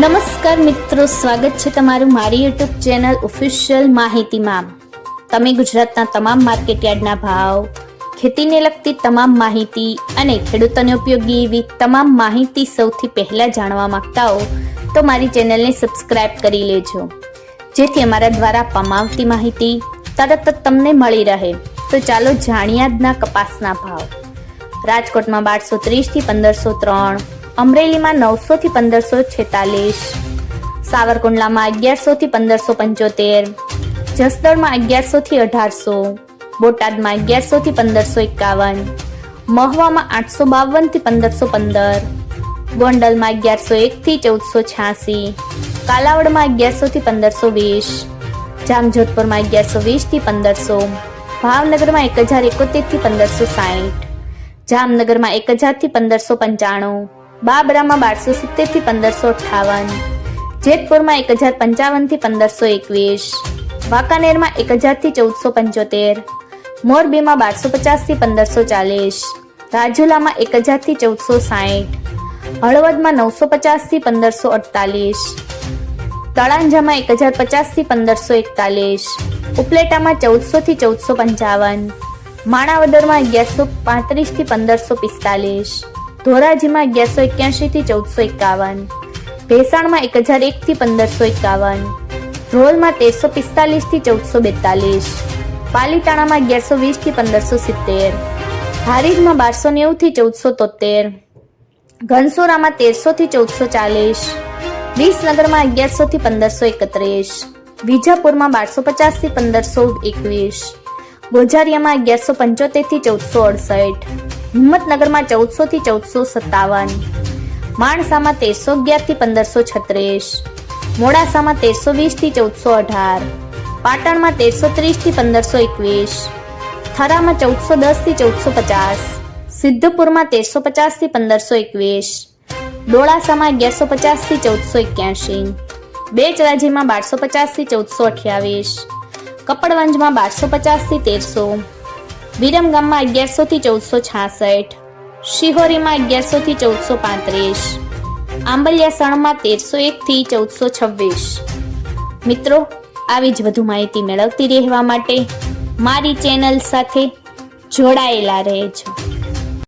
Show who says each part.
Speaker 1: નમસ્કાર મિત્રો, સ્વાગત છે તમારું મારી યુટ્યુબ ચેનલ ઓફિશિયલ માહિતીમાં. તમે ગુજરાતના તમામ માર્કેટયાર્ડના ભાવ, ખેતીને લગતી તમામ માહિતી અને ખેડૂતોને ઉપયોગી એવી તમામ માહિતી સૌથી પહેલા જાણવા માંગતા હો, તો મારી ચેનલને સબસ્ક્રાઇબ કરી લેજો. જેથી અમારા દ્વારા આપવામાં આવતી માહિતી તરત જ તમને મળી રહે. તો ચાલો જાણીએ આજના કપાસના ભાવ. રાજકોટમાં બારસો ત્રીસથી પંદરસો ત્રણ અમરેલીમાં નવસોથી પંદરસો છેતાલીસ. સાવરકુંડલામાં અગિયારસોથી પંદરસો પંચોતેર. જસદણમાં અગિયારસોથી અઢારસો. બોટાદમાં અગિયારસોથી પંદરસો એકાવન. મહવામાં આઠસો બાવનથી પંદરસો પંદર. ગોંડલમાં અગિયારસો એકથી ચૌદસો છ્યાસી. કાલાવડમાં અગિયારસોથી પંદરસો વીસ. જામજોધપુરમાં અગિયારસો વીસથી પંદરસો. ભાવનગરમાં એક હજાર એકોતેરથી પંદરસો સાહીઠ. જામનગરમાં એક હજારથી પંદરસો પંચાણું. બાબરામાં બારસો સિત્તેરથી પંદરસો અઠ્ઠાવન જેતપુરમાં એક હજાર પંચાવનથી પંદરસો એકવીસ. વાંકાનેરમાં એક હજારથી ચૌદસો પંચોતેર. મોરબીમાં બારસો પચાસથી પંદરસો ચાલીસ. રાજુલામાં એક હજારથી ચૌદસો સાહીઠ. હળવદમાં નવસો પચાસથી પંદરસો અડતાલીસ. તળાંજામાં એક હજાર પચાસથી પંદરસો એકતાલીસ. ઉપલેટામાં ચૌદસોથી ચૌદસો પંચાવન. માણાવદરમાં અગિયારસો પાંત્રીસથી પંદરસો પિસ્તાલીસ. ધોરાજીમાં અગિયારસો એક્યાસીથી ચૌદસો એકાવન. ભેસાણમાં એક હજાર એકથી પંદરસો એકાવન. ધ્રોલમાં તેરસો પિસ્તાલીસથી ચૌદસો બેતાલીસ. પાલીતાણામાં અગિયારસો વીસથી પંદરસો સિત્તેર. હારીજમાં બારસો નેવુંથી ચૌદસો તોતેર ઘનસોરામાં તેરસોથી ચૌદસો ચાલીસ. વિસનગરમાં અગિયારસોથી પંદરસો એકત્રીસ. વિજાપુરમાં બારસો પચાસથી પંદરસો એકવીસ. ગોઝારિયામાં અગિયારસો પંચોતેરથી ચૌદસો અડસઠ. હિંમતનગરમાં ચૌદસોથી ચૌદસો સત્તાવન, માણસામાં તેરસો અગિયારથી પંદરસો છત્રીસ, મોડાસામાં તેરસો વીસથી ચૌદસો અઢાર, પાટણમાં તેરસો ત્રીસથી પંદરસો એકવીસ, થરામાં ચૌદસો દસથી ચૌદસો પચાસ, સિદ્ધપુરમાં તેરસો પચાસથી પંદરસો એકવીસ, ડોળાસામાં અગિયારસો પચાસથી ચૌદસો એક્યાસી બેચરાજીમાં બારસો પચાસથી ચૌદસો અઠ્યાવીસ, કપડવંજમાં બારસો પચાસથી તેરસો વિરમગામમાં અગિયારસોથી ચૌદસો છાસઠ, શિહોરીમાં અગિયારસોથી ચૌદસો પાંત્રીસ આંબલિયાસણમાં તેરસો એકથી ચૌદસો છવ્વીસ. મિત્રો, આવી જ વધુ માહિતી મેળવતી રહેવા માટે મારી ચેનલ સાથે જોડાયેલા રહેજો.